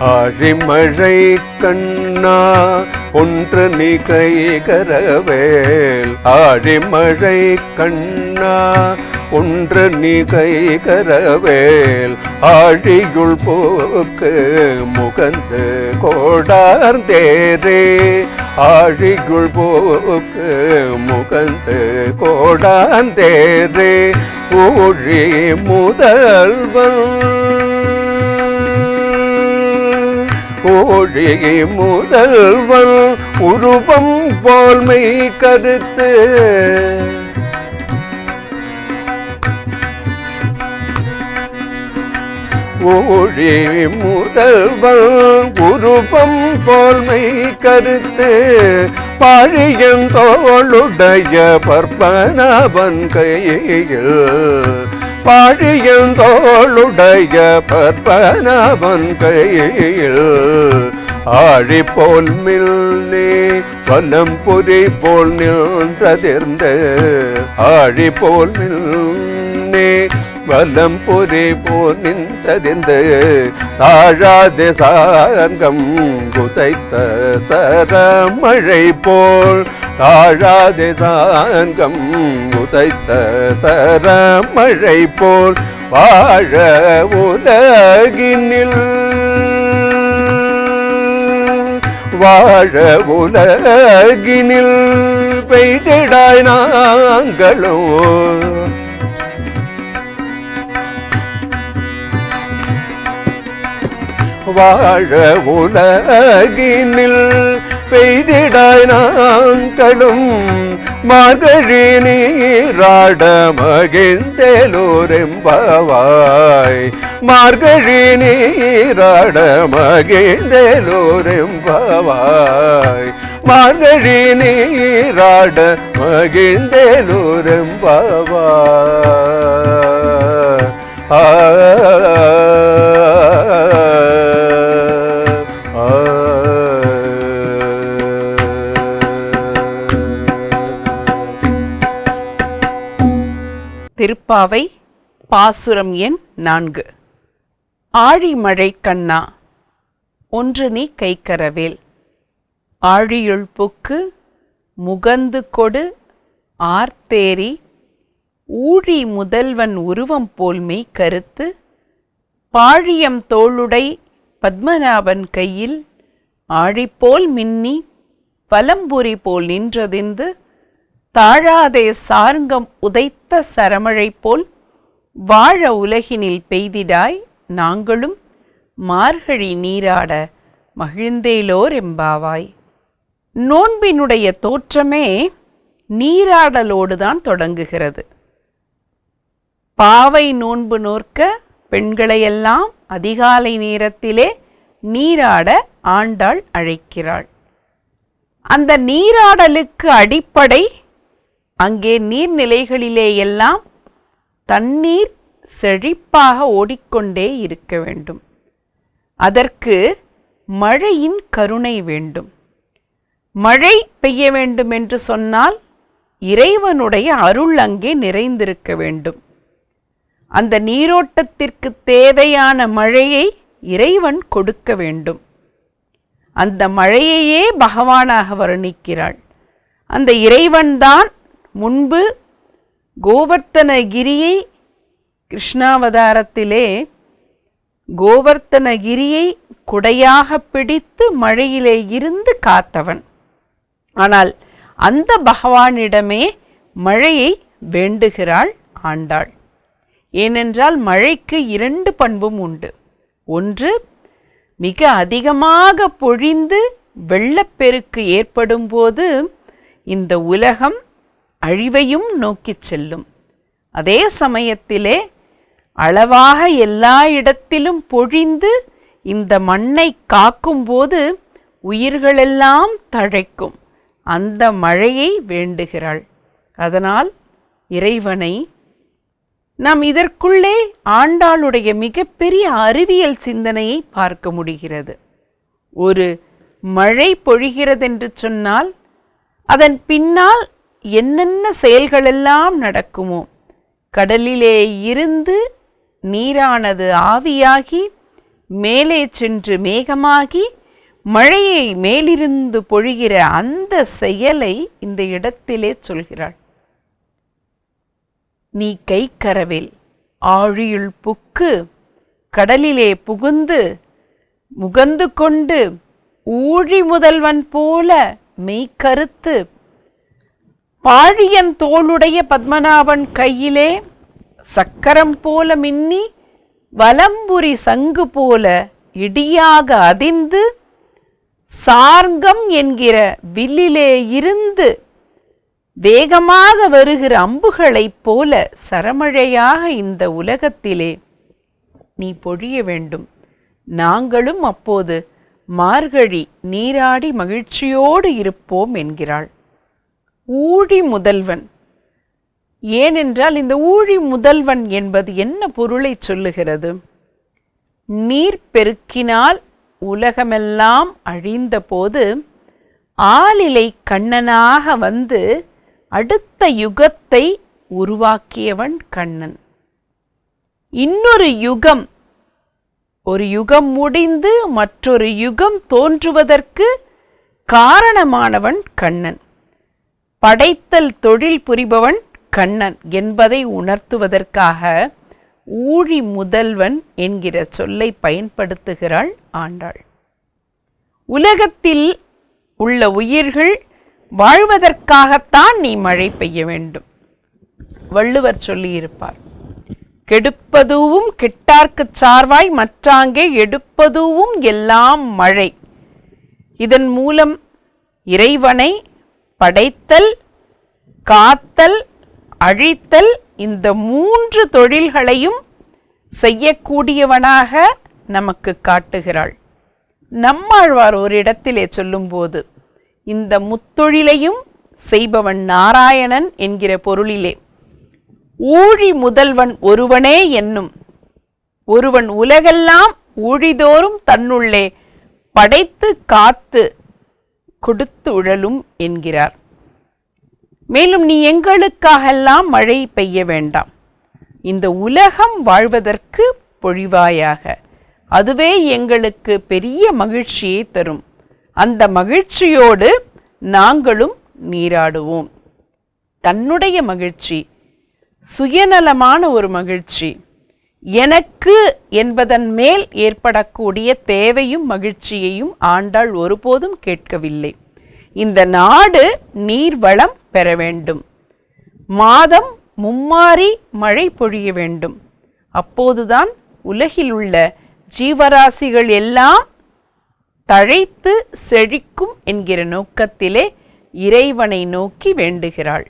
ஆழிமழை கண்ணா ஒன்று நிகைகரவேல். ஆழிமழை கண்ணா ஒன்று நிகைகரவேல். ஆழியுள் போக்கு முகந்து கோடார்ந்தேரே. ஆழியுள் போக்கு முகந்து கோடார்ந்தேரே. ஊழி முதல்வன் கோழிகை முதல்வன் உருவம் போல்மை கருத்து. கோழி முதல்வன் உருவம் போல்மை கருத்து. பாழியந்தோளுடைய பற்பனவன் கையில் பாழியந்தோளுடைய பற்பனவன் கையில் ஆழி போல் மில்னே வலம் புரி போல் நின்றதிர்ந்த. ஆழி போல் மில்னே வலம் புரி போல் நின்றதிர்ந்து. தாழாது சார்கம் குதைத்த சரமழை போல் தாழாது சார்கம் உதைத்த சரமழை போல் வாழ உலகினில். வாழ உலகினில் பெய்திடாய் நாங்களோ வாழ உலகினில் பெய்திடாய் நாங்களும் மகழி நீராட மகிழ்ந்தேலோரெம்பவாய். மார்கழி நீராட மகிழ்ந்தேலோரெம்பவாய். மார்கழி நீராட மகிழ்ந்தேலோரெம்பவாய். ஆ பாவை பாசுரம் எண் நான்கு. ஆழிமழை கண்ணா ஒன்று நீ கைக்கரவேல். ஆழியுள் புக்கு முகந்து கொடு ஆர்த்தேரி ஊழி முதல்வன் உருவம் போல் மெய் கருத்து. பாழியம் தோளுடை பத்மநாபன் கையில் ஆழிப்போல் மின்னி பலம்புரி போல் நின்றதிந்து. தாழாதே சார்ங்கம் உதைத்த சரமழை போல் வாழ உலகினில் பெய்திடாய் நாங்களும் மார்கழி நீராட மகிழ்ந்தேலோர் எம்பாவாய் நோன்பினுடைய தோற்றமே நீராடலோடுதான் தொடங்குகிறது. பாவை நோன்பு நோற்க பெண்களையெல்லாம் அதிகாலை நேரத்திலே நீராட ஆண்டாள் அழைக்கிறாள். அந்த நீராடலுக்கு அடிப்படை அங்கே நீர்நிலைகளிலே எல்லாம் தண்ணீர் செழிப்பாக ஓடிக்கொண்டே இருக்க வேண்டும். அதற்கு மழையின் கருணை வேண்டும். மழை பெய்ய வேண்டும் என்று சொன்னால் இறைவனுடைய அருள் அங்கே நிறைந்திருக்க வேண்டும். அந்த நீரோட்டத்திற்கு தேவையான மழையை இறைவன் கொடுக்க வேண்டும். அந்த மழையையே பகவானாக வர்ணிக்கிறாள். அந்த இறைவன்தான் முன்பு கோவர்த்தனகிரியை கிருஷ்ணாவதாரத்திலே கோவர்த்தனகிரியை குடையாக பிடித்து மழையிலே இருந்து காத்தவன். ஆனால் அந்த பகவானிடமே மழையை வேண்டுகிறாள் ஆண்டாள். ஏனென்றால் மழைக்கு இரண்டு பண்பும் உண்டு. ஒன்று மிக அதிகமாக பொழிந்து வெள்ளப்பெருக்கு ஏற்படும் போது இந்த உலகம் அழிவையும் நோக்கிச் செல்லும். அதே சமயத்திலே அளவாக எல்லா இடத்திலும் பொழிந்து இந்த மண்ணை காக்கும்போது உயிர்களெல்லாம் தழைக்கும். அந்த மழையை வேண்டுகிறாள். அதனால் இறைவனை நாம் இதற்குள்ளே ஆண்டாளுடைய மிகப்பெரிய அறிவியல் சிந்தனையை பார்க்க முடிகிறது. ஒரு மழை பொழிகிறதென்று சொன்னால் அதன் பின்னால் என்னென்ன செயல்களெல்லாம் நடக்குமோ கடலிலே இருந்து நீரானது ஆவியாகி மேலே சென்று மேகமாகி மழையை மேலிருந்து பொழிகிற அந்த செயலை இந்த இடத்திலே சொல்கிறாள். நீ கை கரவில் ஆழியுள் புக்கு கடலிலே புகுந்து முகந்து கொண்டு ஊழி முதல்வன் போல மெய்கருத்து பாழியன் தோளுடைய பத்மநாபன் கையிலே சக்கரம் போல மின்னி வலம்புரி சங்கு போல இடியாக அதிந்து சார்கம் என்கிற வில்லிலே இருந்து வேகமாக வருகிற அம்புகளைப் போல சரமழையாக இந்த உலகத்திலே நீ பொழிய வேண்டும். நாங்களும் அப்போது மார்கழி நீராடி மகிழ்ச்சியோடு இருப்போம் என்கிறாள். ஊழி முதல்வன். ஏனென்றால் இந்த ஊழி முதல்வன் என்பது என்ன பொருளை சொல்லுகிறது? நீர் பெருக்கினால் உலகமெல்லாம் அழிந்தபோது ஆளிலை கண்ணனாக வந்து அடுத்த யுகத்தை உருவாக்கியவன் கண்ணன். இன்னொரு யுகம் ஒரு யுகம் முடிந்து மற்றொரு யுகம் தோன்றுவதற்கு காரணமானவன் கண்ணன். படைத்தல் தொழில் புரிபவன் கண்ணன் என்பதை உணர்த்துவதற்காக ஊழி முதல்வன் என்கிற சொல்லை பயன்படுத்துகிறாள் ஆண்டாள். உலகத்தில் உள்ள உயிர்கள் வாழ்வதற்காகத்தான் நீ மழை பெய்ய வேண்டும். வள்ளுவர் சொல்லியிருப்பார் கெடுப்பதுவும் கெட்டார்க்குச் சார்வாய் மற்றாங்கே எடுப்பதுவும் எல்லாம் மழை. இதன் மூலம் இறைவனை படைத்தல் காத்தல் அழித்தல் இந்த மூன்று தொழில்களையும் செய்யக்கூடியவனாக நமக்கு காட்டுகிறாள். நம்மாழ்வார் ஒரு இடத்திலே சொல்லும்போது இந்த முத்தொழிலையும் செய்பவன் நாராயணன் என்கிற பொருளிலே ஊழி முதல்வன் ஒருவனே என்னும் ஒருவன் உலகெல்லாம் ஊழிதோறும் தன்னுள்ளே படைத்து காத்து கொடுத்து உழலும் என்கிறார். மேலும் நீ எங்களுக்காகெல்லாம் மழை பெய்ய வேண்டாம். இந்த உலகம் வாழ்வதற்கு பொழிவாயாக. அதுவே எங்களுக்கு பெரிய மகிழ்ச்சியை தரும். அந்த மகிழ்ச்சியோடு நாங்களும் நீராடுவோம். தன்னுடைய மகிழ்ச்சி சுயநலமான ஒரு மகிழ்ச்சி. எனக்கு என்பதன் மேல் ஏற்படக்கூடிய தேவையும் மகிழ்ச்சியையும் ஆண்டாள் ஒருபோதும் கேட்கவில்லை. இந்த நாடு நீர்வளம் பெற வேண்டும். மாதம் மும்மாறி மழை பொழிய வேண்டும். அப்போதுதான் உலகில் உள்ள ஜீவராசிகள் எல்லாம் தழைத்து செழிக்கும் என்கிற நோக்கத்திலே இறைவனை நோக்கி வேண்டுகிறாள்.